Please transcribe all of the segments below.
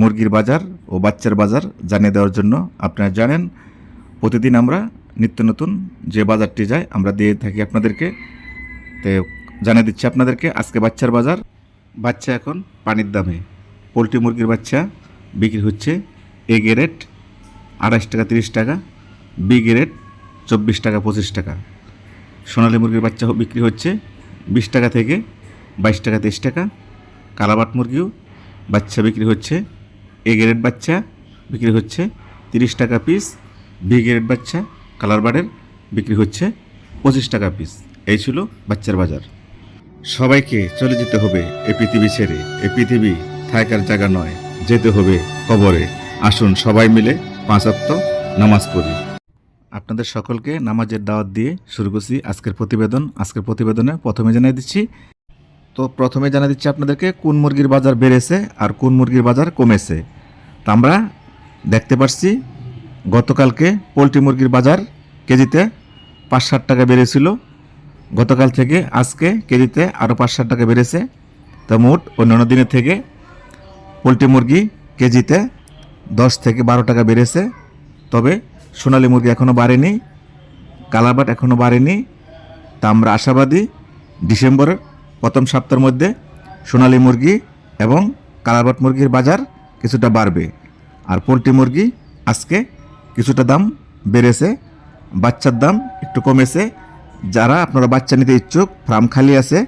মুরগির বাজার ও বাচ্চার বাজার জানিয়ে দেওয়ার জন্য আপনারা জানেন, প্রতিদিন আমরা নিত্য নতুন যে বাজারটি যায় আমরা দিয়ে থাকি আপনাদেরকে। তো জানিয়ে দিচ্ছি আপনাদেরকে, আজকে বাচ্চার বাজার, বাচ্চা এখন পানির দামে। পোলট্রি মুরগির বাচ্চা বিক্রি হচ্ছে এ গ্রেড আড়াইশ টাকা, তিরিশ টাকা, বি গ্রেড চব্বিশ টাকা, পঁচিশ টাকা। সোনালী মুরগির বাচ্চা বিক্রি হচ্ছে বিশ টাকা থেকে বাইশ টাকা, তেইশ টাকা। কালাবাট মুরগিও বাচ্চা বিক্রি হচ্ছে এ গ্রেড বাচ্চা, বিক্রি হচ্ছে তিরিশ টাকা পিস বি গ্রেড বাচ্চা কালার বার্ডের বিক্রি হচ্ছে পঁচিশ টাকা পিস এই ছিল বাচ্চার বাজার। সবাইকে চলে যেতে হবে এ পৃথিবী ছেড়ে। এ পৃথিবী থাকার জায়গা নয়, যেতে হবে কবরে। আসুন সবাই মিলে পাঁচাত্ত নামাজ পড়ি। আপনাদের সকলকে নামাজের দাওয়াত দিয়ে শুরু করছি আজকের প্রতিবেদন। আজকের প্রতিবেদনে প্রথমে জানিয়ে দিচ্ছি তো প্রথমে জানা দিচ্ছি আপনাদেরকে, কোন মুরগির বাজার বেড়েছে আর কোন মুরগির বাজার কমেছে। তা আমরা দেখতে পাচ্ছি গতকালকে পোলট্রি মুরগির বাজার কেজিতে পাঁচ ষাট টাকা বেড়েছিল। গতকাল থেকে আজকে কেজিতে আরও পাঁচ ষাট টাকা বেড়েছে। তো মোট অন্যান্য দিনের থেকে পোলট্রি মুরগি কেজিতে দশ থেকে বারো টাকা বেড়েছে। তবে সোনালী মুরগি এখনও বাড়েনি, কালাবাট এখনও বাড়েনি। তা আমরা আশাবাদী ডিসেম্বরের প্রথম সপ্তাহের মধ্যে সোনালী মুরগি এবং কালাবাট মুরগির বাজার কিছুটা বাড়বে আর পোলট্রি মুরগি আজকে কিছুটা দাম বেড়েছে, বাচ্চার দাম একটু কমেছে। যারা আপনারা বাচ্চা নিতে ইচ্ছুক, ফার্ম খালি আছে,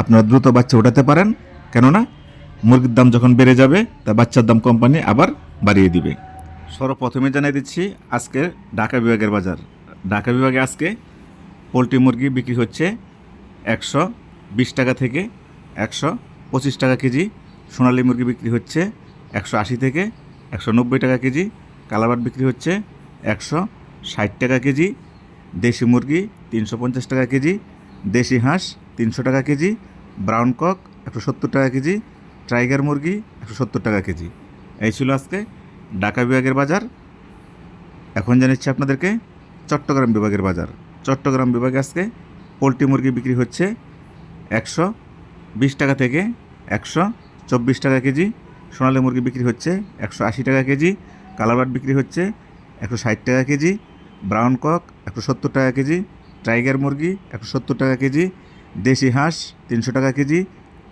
আপনারা দ্রুত বাচ্চা উঠাতে পারেন। কেননা মুরগির দাম যখন বেড়ে যাবে, তা বাচ্চার দাম কোম্পানি আবার বাড়িয়ে দিবে। সর্বপ্রথমে জানিয়ে দিচ্ছি, আজকে ঢাকা বিভাগের বাজার। ঢাকা বিভাগে আজকে পোলট্রি মুরগি বিক্রি হচ্ছে একশো বিশ টাকা থেকে একশো পঁচিশ টাকা কেজি। সোনালী মুরগি বিক্রি হচ্ছে একশো আশি থেকে একশো নব্বই টাকা কেজি। কালাবাট বিক্রি হচ্ছে একশো ষাট টাকা কেজি। দেশি মুরগি তিনশো পঞ্চাশ টাকা কেজি। দেশি হাঁস তিনশো টাকা কেজি। ব্রাউন কক একশো সত্তর টাকা কেজি। টাইগার মুরগি একশো সত্তর টাকা কেজি। এই ছিল আজকে ঢাকা বিভাগের বাজার। এখন জানাচ্ছি আপনাদেরকে চট্টগ্রাম বিভাগের বাজার। চট্টগ্রাম বিভাগে আজকে পোলট্রি মুরগি বিক্রি হচ্ছে একশো, বিশ টাকা থেকে একশো, চব্বিশ টাকা কেজি। সোনালী মুরগি বিক্রি হচ্ছে একশো আশি টাকা কেজি কালাবাট বিক্রি হচ্ছে একশো ষাট টাকা কেজি, ব্রাউন কক একশো সত্তর টাকা কেজি, টাইগার মুরগি একশো সত্তর টাকা কেজি, দেশি হাঁস তিনশো টাকা কেজি,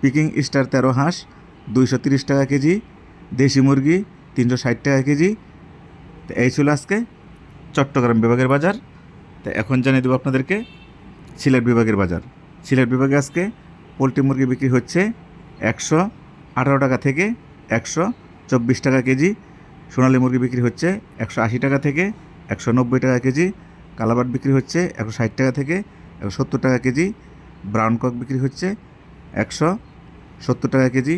পিকিং স্টার তেরো হাঁস দুইশো তিরিশ টাকা কেজি, দেশি মুরগি তিনশো ষাট টাকা কেজি। তো এই ছিল আজকে চট্টগ্রাম বিভাগের বাজার। তো এখন জানিয়ে দেবো আপনাদেরকে সিলেট বিভাগের বাজার। সিলেট বিভাগে আজকে পোলট্রি মুরগি বিক্রি হচ্ছে একশো আঠারো টাকা থেকে একশো চব্বিশ টাকা কেজি। সোনালী মুরগি বিক্রি হচ্ছে একশো আশি টাকা থেকে একশো নব্বই টাকা কেজি। কালাবাট বিক্রি হচ্ছে একশো ষাট টাকা থেকে একশো সত্তর টাকা কেজি। ব্রাউন কক বিক্রি হচ্ছে একশো সত্তর টাকা কেজি।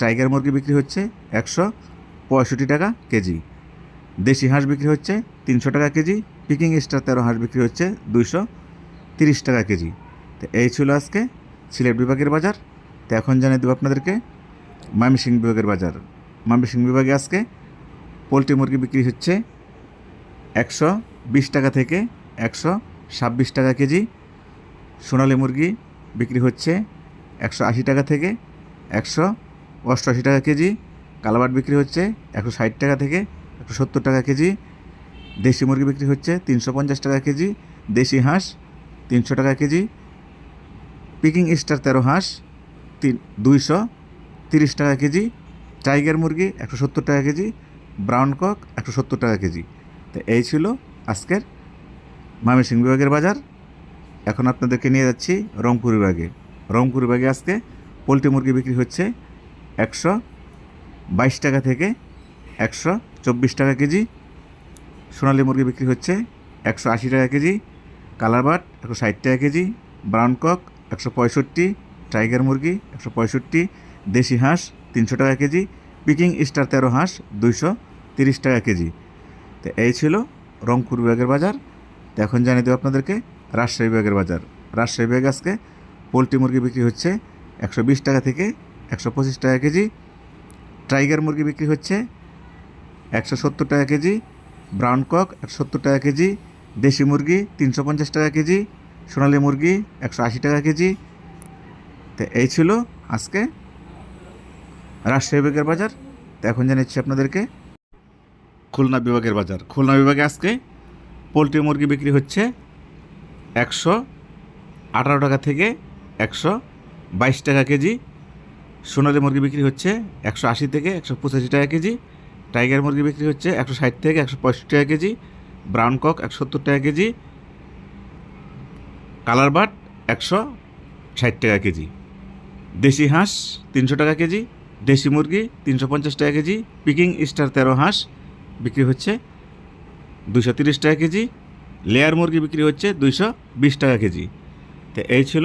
টাইগার মুরগি বিক্রি হচ্ছে একশো পঁয়ষট্টি টাকা কেজি। দেশি হাঁস বিক্রি হচ্ছে তিনশো টাকা কেজি। পিকিং স্টার তেরো হাঁস বিক্রি হচ্ছে দুইশো তিরিশ টাকা কেজি। তো এই ছিল আজকে সিলেট বিভাগের বাজার। তো এখন জানিয়ে দেবো আপনাদেরকে ময়মনসিংহ বিভাগের বাজার। ময়মনসিংহ বিভাগে আজকে পোলট্রি মুরগি বিক্রি হচ্ছে একশো বিশ টাকা থেকে একশো ছাব্বিশ টাকা কেজি। সোনালী মুরগি বিক্রি হচ্ছে একশো আশি টাকা থেকে একশো অষ্টআশি টাকা কেজি। কালাবাট বিক্রি হচ্ছে একশো ষাট টাকা থেকে একশো সত্তর টাকা কেজি। দেশি মুরগি বিক্রি হচ্ছে তিনশো পঞ্চাশ টাকা কেজি। দেশি হাঁস তিনশো টাকা কেজি। পিকিং স্টার তেরো হাঁস, তিন, দুইশো তিরিশ টাকা কেজি টাইগার মুরগি একশো সত্তর টাকা কেজি ব্রাউন কক একশো সত্তর টাকা কেজি। তো এই ছিল আজকের ময়মনসিংহ বিভাগের বাজার। এখন আপনাদেরকে নিয়ে যাচ্ছি রংপুর বিভাগে। রংপুর বিভাগে আজকে পোলট্রি মুরগি বিক্রি হচ্ছে একশো বাইশ টাকা থেকে একশো চব্বিশ টাকা কেজি। সোনালী মুরগি বিক্রি হচ্ছে একশো আশি টাকা কেজি। কালারবাট একশো ষাট টাকা কেজি। ব্রাউন কক একশো পঁয়ষট্টি, টাইগার মুরগি একশো পঁয়ষট্টি, দেশি হাঁস তিনশো টাকা কেজি, পিকিং স্টার তেরো হাঁস দুইশো তিরিশ টাকা কেজি। তো এই ছিল রংপুর বিভাগের বাজার। তো এখন জানিয়ে দেবো আপনাদেরকে রাজশাহী বিভাগের বাজার। রাজশাহী বিভাগে আজকে পোলট্রি মুরগি বিক্রি হচ্ছে একশো বিশ টাকা থেকে একশো পঁচিশ টাকা কেজি, টাইগার মুরগি বিক্রি হচ্ছে একশো সত্তর টাকা কেজি, ব্রাউন কক একশো সত্তর টাকা কেজি, দেশি মুরগি তিনশো পঞ্চাশ টাকা কেজি সোনালী মুরগি একশো আশি টাকা কেজি। তো এই ছিল আজকে রাজশাহী বিভাগের বাজার। তো এখন জানাচ্ছি আপনাদেরকে খুলনা বিভাগের বাজার। খুলনা বিভাগে আজকে পোলট্রি মুরগি বিক্রি হচ্ছে একশো আঠারো টাকা থেকে একশো বাইশ টাকা কেজি। সোনালী মুরগি বিক্রি হচ্ছে একশো আশি থেকে একশো পঁচাশি টাকা কেজি। টাইগার মুরগি বিক্রি হচ্ছে একশো ষাট থেকে একশো পঁয়ষট্টি টাকা কেজি। ব্রাউন কক একশো সত্তর টাকা কেজি। কালার বাট একশো ষাট টাকা কেজি। দেশি হাঁস তিনশো টাকা কেজি, দেশি মুরগি তিনশো পঞ্চাশ টাকা কেজি, পিকিং স্টার তেরো হাঁস বিক্রি হচ্ছে দুশো তিরিশ টাকা কেজি, লেয়ার মুরগি বিক্রি হচ্ছে দুইশো বিশ টাকা কেজি। তো এই ছিল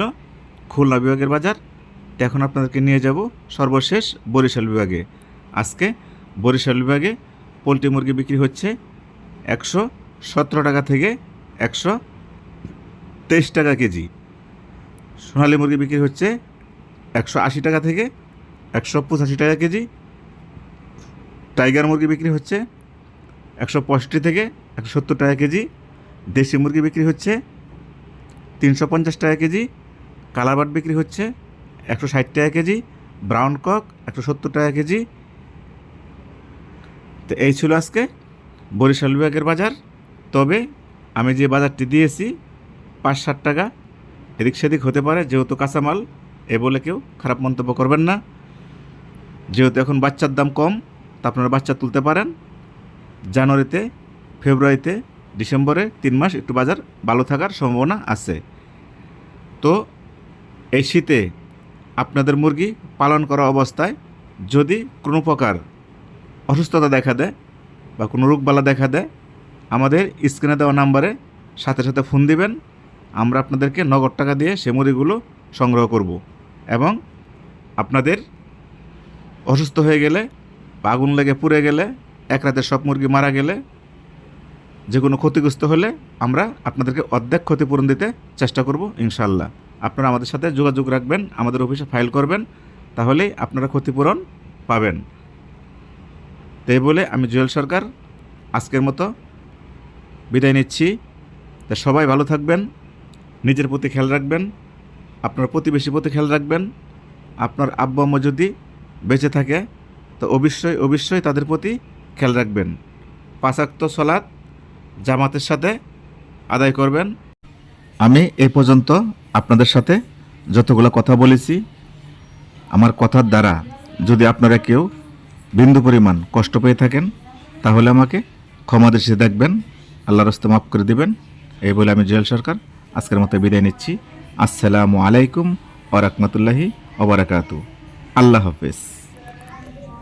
খুলনা বিভাগের বাজার। তো এখন আপনাদেরকে নিয়ে যাব সর্বশেষ বরিশাল বিভাগে। আজকে বরিশাল বিভাগে পোলট্রি মুরগি বিক্রি হচ্ছে একশো সতেরো টাকা থেকে একশো তেইশ টাকা কেজি। সোনালী মুরগি বিক্রি হচ্ছে একশো আশি টাকা থেকে একশো পঁচাশি টাকা কেজি। টাইগার মুরগি বিক্রি হচ্ছে একশো পঁয়ষট্টি থেকে একশো সত্তর টাকা কেজি। দেশি মুরগি বিক্রি হচ্ছে তিনশো পঞ্চাশ টাকা কেজি। কালারবাট বিক্রি হচ্ছে একশো ষাট টাকা কেজি। ব্রাউন কক একশো সত্তর টাকা কেজি। তো এই ছিল আজকে বরিশাল বিভাগের বাজার। তবে আমি যে বাজারটি দিয়েছি পাঁচ ষাট টাকা। এদিক সেদিক হতে পারে, যেহেতু কাঁচামাল, এ বলে কেউ খারাপ মন্তব্য করবেন না। যেহেতু এখন বাচ্চার দাম কম, তা আপনারা বাচ্চা তুলতে পারেন। জানুয়ারিতে, ফেব্রুয়ারিতে, ডিসেম্বরে তিন মাস একটু বাজার ভালো থাকার সম্ভাবনা আছে। তো, এই শীতে আপনাদের মুরগি পালন করা অবস্থায় যদি কোনো প্রকার অসুস্থতা দেখা দেয় বা কোনো রোগবালা দেখা দেয়, আমাদের স্ক্রিনে দেওয়া নাম্বারে সাথে সাথে ফোন দিবেন। আমরা আপনাদেরকে নগদ টাকা দিয়ে সে মুরগিগুলো সংগ্রহ করব এবং আপনাদের অসুস্থ হয়ে গেলে বা আগুন লেগে পুড়ে গেলে, এক রাতে সব মুরগি মারা গেলে, যে কোনো ক্ষতিগ্রস্ত হলে আমরা আপনাদেরকে অর্ধেক ক্ষতিপূরণ দিতে চেষ্টা করব ইনশাল্লাহ আপনারা আমাদের সাথে যোগাযোগ রাখবেন, আমাদের অফিসে ফাইল করবেন, তাহলেই আপনারা ক্ষতিপূরণ পাবেন। তাই বলে আমি জুয়েল সরকার, আজকের মতো বিদায় নিচ্ছি। তা সবাই ভালো থাকবেন। নিজের প্রতি খেয়াল রাখবেন, আপনার প্রতিবেশী প্রতি খেয়াল রাখবেন, আপনার আব্বু আম্মা যদি বেঁচে থাকে, তো অবশ্যই অবশ্যই তাদের প্রতি খেয়াল রাখবেন। পাঁচাক্ত সলাৎ জামাতের সাথে আদায় করবেন। আমি এ পর্যন্ত আপনাদের সাথে যতগুলো কথা বলেছি, আমার কথার দ্বারা যদি আপনারা কেউ বিন্দু পরিমাণ কষ্ট পেয়ে থাকেন, তাহলে আমাকে ক্ষমা দৃষ্টিতে দেখবেন আল্লাহ রস্তে মাফ করে দিবেন। এই বলে আমি জুয়েল সরকার আজকের মতো বিদায় নিচ্ছি। আসসালামু আলাইকুম ওরকমতুল্লাহি ওবরাকাতু আল্লাহ হাফেজ।